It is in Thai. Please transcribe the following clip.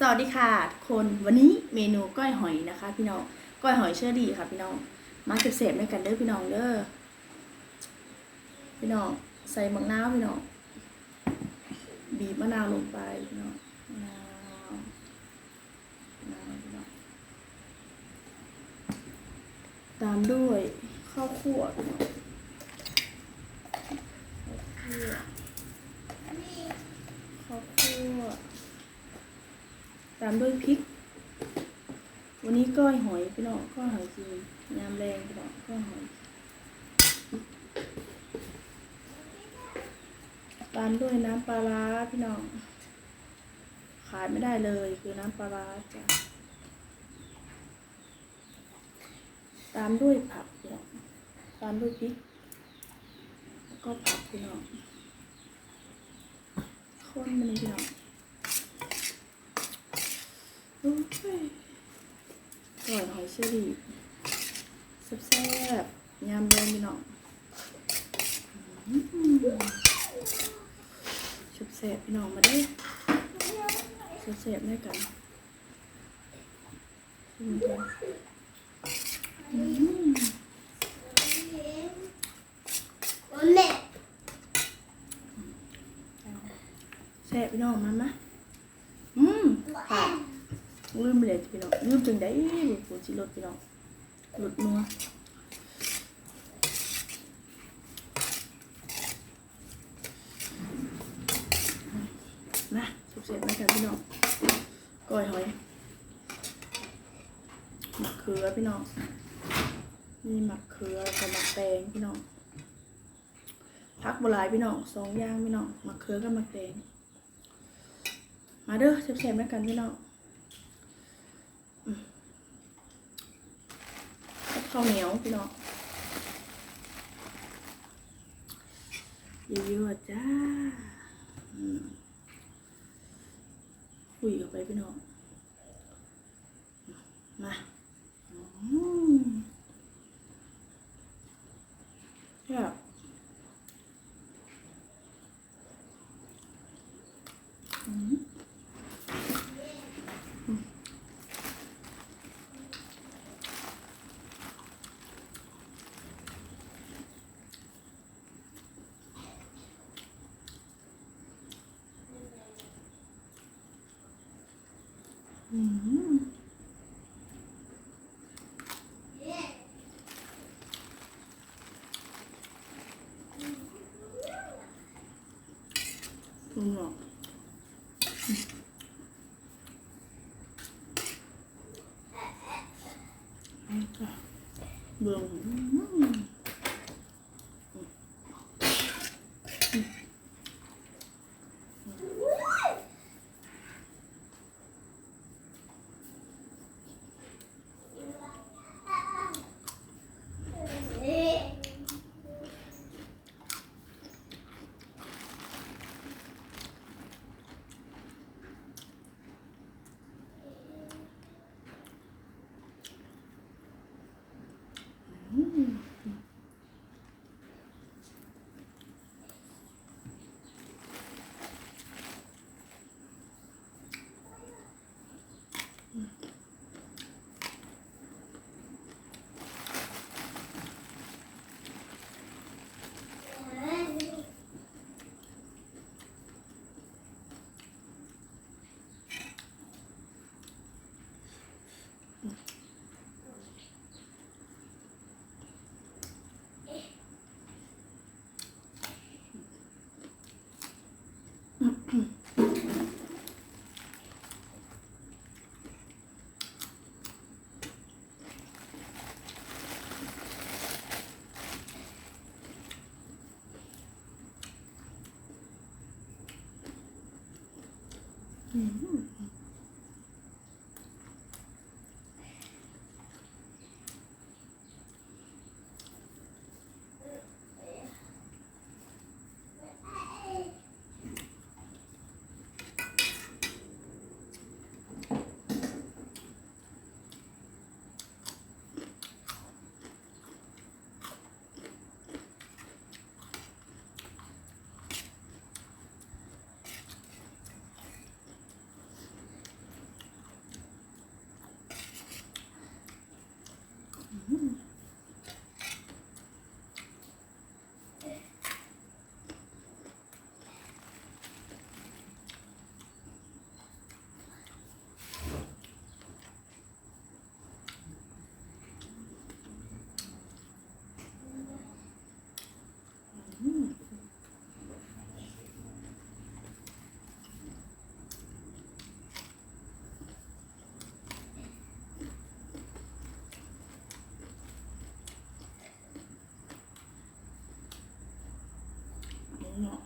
สวัสดีค่ะทุกคนวันนี้เมนูก้อยหอยนะคะ พี่น้องก้อยหอยเชอรี่ค่ะ พี่น้องมาเสพๆด้วยกันเด้อพี่น้องเด้อพี่น้องใส่มะนาวพี่น้องบีบมะนาวลงไปพี่น้องมะนาวมะนาวพี่น้องตามด้วยข้าวคั่วพี่น้องข้าวคั่วข้าวคั่ว ตามด้วยพริก วันนี้ก้อยหอยพี่น้องก้อยหอยจีนยามแรงพี่น้องก้อยหอย ตามด้วยน้ำปลาร้าพี่น้อง ขาดไม่ได้เลยคือน้ำปลาร้าจ้ะ ตามด้วยผักพี่น้อง ตามด้วยพริก แล้วก็ผักพี่น้องข้นมันพี่น้อง โอ้ยหอยเชอรี่แซ่บๆยำแดงพี่น้องชุบแซ่บพี่น้องมาเด้ชุบแซ่บด้วยกันแซ่บพี่น้องมามาอืมค่ะ ลืมเลยพี่น้องลืมจังได้ปูจิรสพี่น้องหลุดนัวนะสุกเสร็จแล้วกันพี่น้องก้อยหอยหมักเขือพี่น้องมีหมักเขือกับหมักแตงพี่น้องพักโบลายพี่น้องสองย่างพี่น้องหมักเขือกับหมักแตงมาเด้อเสร็จๆแล้วกันพี่น้องอืมกับ ข้าวเหนียวพี่น้องเยอะๆจ้าคุยกับไปพี่น้อง มาอืมแบบอืมอืม อืมอืมหรออืมค่ะเบื่อ Mm-hmm. no